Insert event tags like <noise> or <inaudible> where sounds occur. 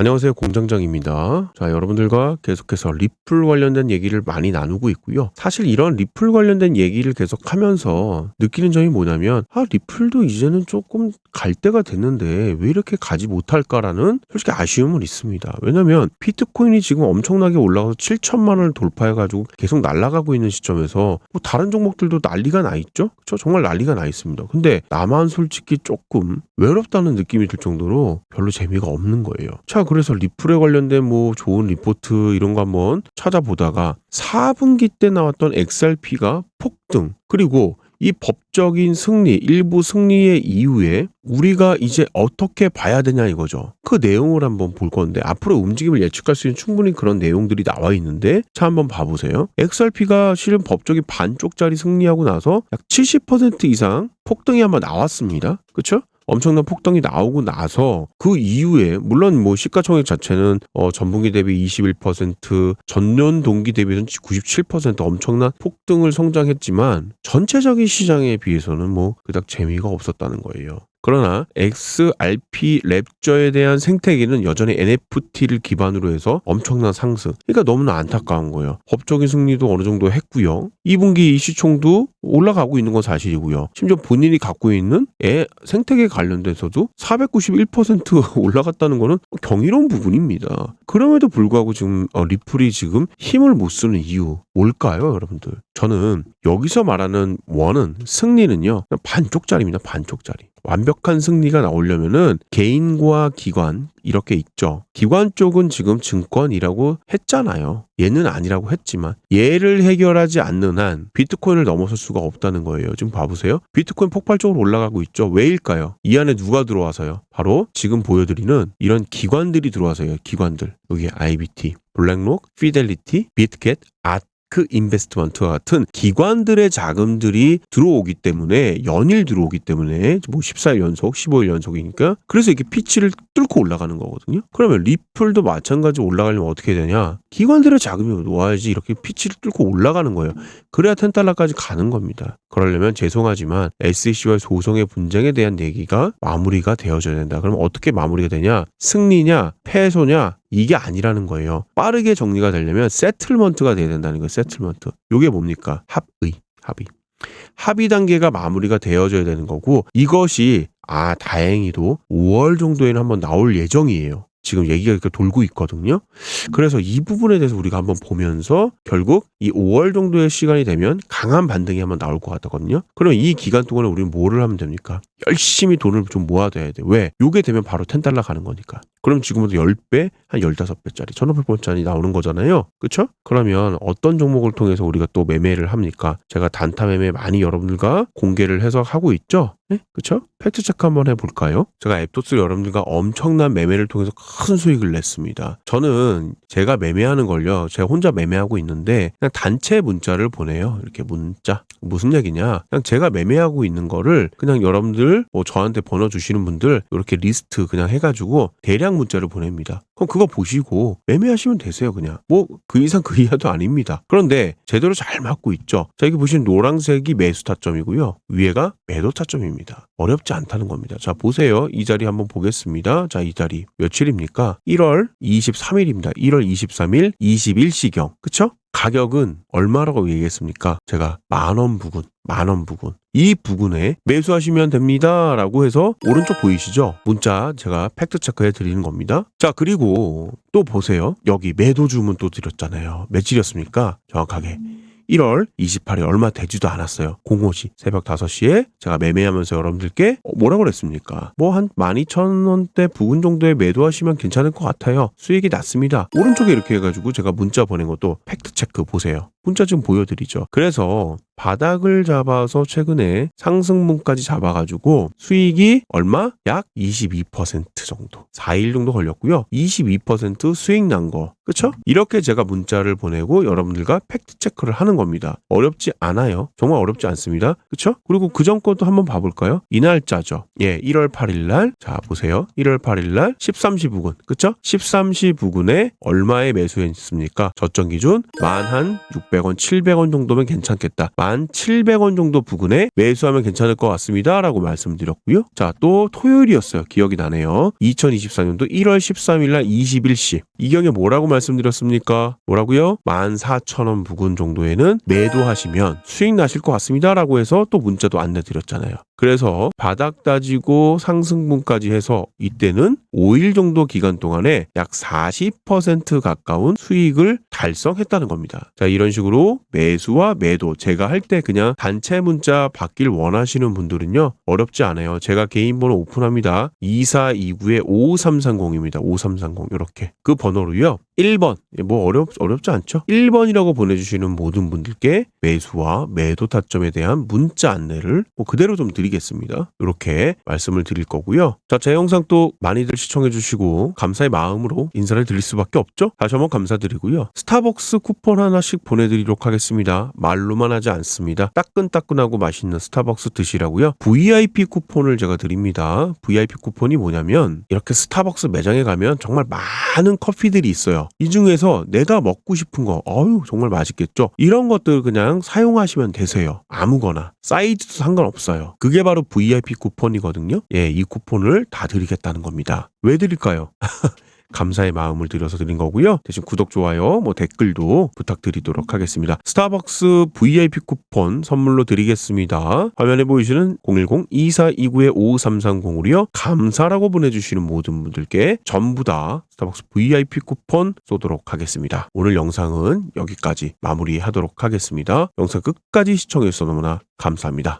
안녕하세요 공장장입니다. 자 여러분들과 계속해서 리플 관련된 얘기를 많이 나누고 있고요. 사실 이런 리플 관련된 얘기를 계속 하면서 느끼는 점이 뭐냐면 아 리플도 이제는 조금 갈 때가 됐는데 왜 이렇게 가지 못할까라는 솔직히 아쉬움은 있습니다. 왜냐면 비트코인이 지금 엄청나게 올라가서 7천만 원을 돌파해가지고 계속 날아가고 있는 시점에서 뭐 다른 종목들도 난리가 나 있죠. 그렇죠? 정말 난리가 나 있습니다. 근데 나만 솔직히 조금 외롭다는 느낌이 들 정도로 별로 재미가 없는 거예요. 자, 그래서 리플에 관련된 뭐 좋은 리포트 이런 거 한번 찾아보다가 4분기 때 나왔던 XRP가 폭등 그리고 이 법적인 승리, 일부 승리의 이후에 우리가 이제 어떻게 봐야 되냐 이거죠. 그 내용을 한번 볼 건데 앞으로 움직임을 예측할 수 있는 충분히 그런 내용들이 나와 있는데 자 한번 봐보세요. XRP가 실은 법적인 반쪽짜리 승리하고 나서 약 70% 이상 폭등이 한번 나왔습니다. 그렇죠? 엄청난 폭등이 나오고 나서 그 이후에 물론 뭐 시가총액 자체는 어 전분기 대비 21% 전년 동기 대비는 97% 엄청난 폭등을 성장했지만 전체적인 시장에 비해서는 뭐 그닥 재미가 없었다는 거예요. 그러나 XRP 랩저에 대한 생태계는 여전히 NFT를 기반으로 해서 엄청난 상승. 그러니까 너무나 안타까운 거예요. 법적인 승리도 어느 정도 했고요. 2분기 시총도 올라가고 있는 건 사실이고요. 심지어 본인이 갖고 있는 애 생태계 관련돼서도 491% <laughs> 올라갔다는 거는 경이로운 부분입니다. 그럼에도 불구하고 지금 어, 리플이 지금 힘을 못 쓰는 이유 뭘까요, 여러분들? 저는 여기서 말하는 원은 승리는요 반쪽짜리입니다. 반쪽짜리. 완벽한 승리가 나오려면은 개인과 기관 이렇게 있죠. 기관 쪽은 지금 증권이라고 했잖아요. 얘는 아니라고 했지만 얘를 해결하지 않는 한 비트코인을 넘어설 수가 없다는 거예요. 지금 봐보세요. 비트코인 폭발적으로 올라가고 있죠. 왜일까요? 이 안에 누가 들어와서요? 바로 지금 보여드리는 이런 기관들이 들어와서요. 기관들. 여기 IBT, 블랙록, 피델리티, 비트겟, 아그 인베스트먼트와 같은 기관들의 자금들이 들어오기 때문에 연일 들어오기 때문에 뭐 14일 연속, 15일 연속이니까 그래서 이게 피치를 뚫고 올라가는 거거든요. 그러면 리플도 마찬가지로 올라가려면 어떻게 되냐? 기관들의 자금이 놓아야지 이렇게 피치를 뚫고 올라가는 거예요. 그래야 10달러까지 가는 겁니다. 그러려면 죄송하지만 SEC와 소송의 분쟁에 대한 얘기가 마무리가 되어져야 된다. 그럼 어떻게 마무리가 되냐? 승리냐? 패소냐? 이게 아니라는 거예요. 빠르게 정리가 되려면 세틀먼트가 돼야 된다는 거예요. 세틀먼트. 요게 뭡니까? 합의. 합의. 합의 단계가 마무리가 되어져야 되는 거고 이것이 아 다행히도 5월 정도에는 한번 나올 예정이에요. 지금 얘기가 이렇게 돌고 있거든요. 그래서 이 부분에 대해서 우리가 한번 보면서 결국 이 5월 정도의 시간이 되면 강한 반등이 한번 나올 것 같거든요. 그럼 이 기간 동안에 우리는 뭐를 하면 됩니까? 열심히 돈을 좀 모아둬야 돼. 왜? 요게 되면 바로 10달러 가는 거니까. 그럼 지금부터 10배, 한 15배짜리, 1500번짜리 나오는 거잖아요. 그쵸? 그러면 어떤 종목을 통해서 우리가 또 매매를 합니까? 제가 단타 매매 많이 여러분들과 공개를 해서 하고 있죠? 네? 그쵸? 팩트 체크 한번 해볼까요? 제가 앱토스 여러분들과 엄청난 매매를 통해서 큰 수익을 냈습니다. 저는 제가 매매하는 걸요, 제가 혼자 매매하고 있는데, 그냥 단체 문자를 보내요. 이렇게 문자. 무슨 얘기냐? 그냥 제가 매매하고 있는 거를 그냥 여러분들, 뭐 저한테 번호 주시는 분들, 이렇게 리스트 그냥 해가지고 대량 문자를 보냅니다. 그럼 그거 보시고 매매하시면 되세요, 그냥. 뭐 그 이상 그 이하도 아닙니다. 그런데 제대로 잘 맞고 있죠. 자, 여기 보시는 노란색이 매수 타점이고요. 위에가 매도 타점입니다. 어렵지 않다는 겁니다. 자, 보세요. 이 자리 한번 보겠습니다. 자, 이 자리 며칠입니까? 1월 23일입니다. 1월 23일 21시경. 그쵸? 가격은 얼마라고 얘기했습니까? 제가 만원 부근, 만원 부근. 이 부근에 매수하시면 됩니다. 라고 해서 오른쪽 보이시죠? 문자 제가 팩트 체크해 드리는 겁니다. 자, 그리고 또 보세요. 여기 매도 주문 또 드렸잖아요. 며칠이었습니까? 정확하게. 1월 28일 얼마 되지도 않았어요. 05시 새벽 5시에 제가 매매하면서 여러분들께 어, 뭐라고 그랬습니까? 뭐 한 12,000원대 부근 정도에 매도하시면 괜찮을 것 같아요. 수익이 낮습니다. 오른쪽에 이렇게 해가지고 제가 문자 보낸 것도 팩트 체크 보세요. 문자 지금 보여드리죠. 그래서 바닥을 잡아서 최근에 상승분까지 잡아가지고 수익이 얼마? 약 22% 정도. 4일 정도 걸렸고요. 22% 수익 난 거. 그쵸? 이렇게 제가 문자를 보내고 여러분들과 팩트 체크를 하는 겁니다. 어렵지 않아요. 정말 어렵지 않습니다. 그쵸? 그리고 그 전 것도 한번 봐볼까요? 이 날짜죠. 예, 1월 8일 날. 자, 보세요. 1월 8일 날 13시 부근. 그쵸? 13시 부근에 얼마에 매수했습니까? 저점 기준 만한 600원, 700원 정도면 괜찮겠다. 만 700원 정도 부근에 매수하면 괜찮을 것 같습니다. 라고 말씀드렸고요. 자, 또 토요일이었어요. 기억이 나네요. 2024년도 1월 13일 날 21시. 이경에 뭐라고 말씀드렸습니까? 뭐라고요? 14,000원 부근 정도에는 매도하시면 수익 나실 것 같습니다. 라고 해서 또 문자도 안내 드렸잖아요. 그래서 바닥 따지고 상승분까지 해서 이때는 5일 정도 기간 동안에 약 40% 가까운 수익을 달성했다는 겁니다. 자, 이런 식으로 매수와 매도 제가 할 때 그냥 단체 문자 받길 원하시는 분들은요. 어렵지 않아요. 제가 개인 번호 오픈합니다. 2429에 5330입니다. 5330 이렇게. 그 번호로요. 1번. 뭐 어렵 어렵지 않죠? 1번이라고 보내 주시는 모든 분들께 매수와 매도 타점에 대한 문자 안내를 뭐 그대로 좀 드리겠습니다. 이렇게 말씀을 드릴 거고요. 자, 제 영상 또 많이들 시청해 주시고 감사의 마음으로 인사를 드릴 수밖에 없죠. 다시 한번 감사드리고요. 스타벅스 쿠폰 하나씩 보내 드리도록 하겠습니다. 말로만 하지 않습니다. 따끈따끈하고 맛있는 스타벅스 드시라고요. VIP 쿠폰을 제가 드립니다. VIP 쿠폰이 뭐냐면 이렇게 스타벅스 매장에 가면 정말 많은 커피들이 있어요. 이 중에서 내가 먹고 싶은 거, 어유 정말 맛있겠죠. 이런 것들 그냥 사용하시면 되세요. 아무거나 사이즈도 상관없어요. 그게 바로 VIP 쿠폰이거든요. 예, 이 쿠폰을 다 드리겠다는 겁니다. 왜 드릴까요? <laughs> 감사의 마음을 들여서 드린 거고요. 대신 구독, 좋아요, 뭐 댓글도 부탁드리도록 하겠습니다. 스타벅스 VIP 쿠폰 선물로 드리겠습니다. 화면에 보이시는 010-2429-5330으로요. 감사라고 보내주시는 모든 분들께 전부 다 스타벅스 VIP 쿠폰 쏘도록 하겠습니다. 오늘 영상은 여기까지 마무리하도록 하겠습니다. 영상 끝까지 시청해주셔서 너무나 감사합니다.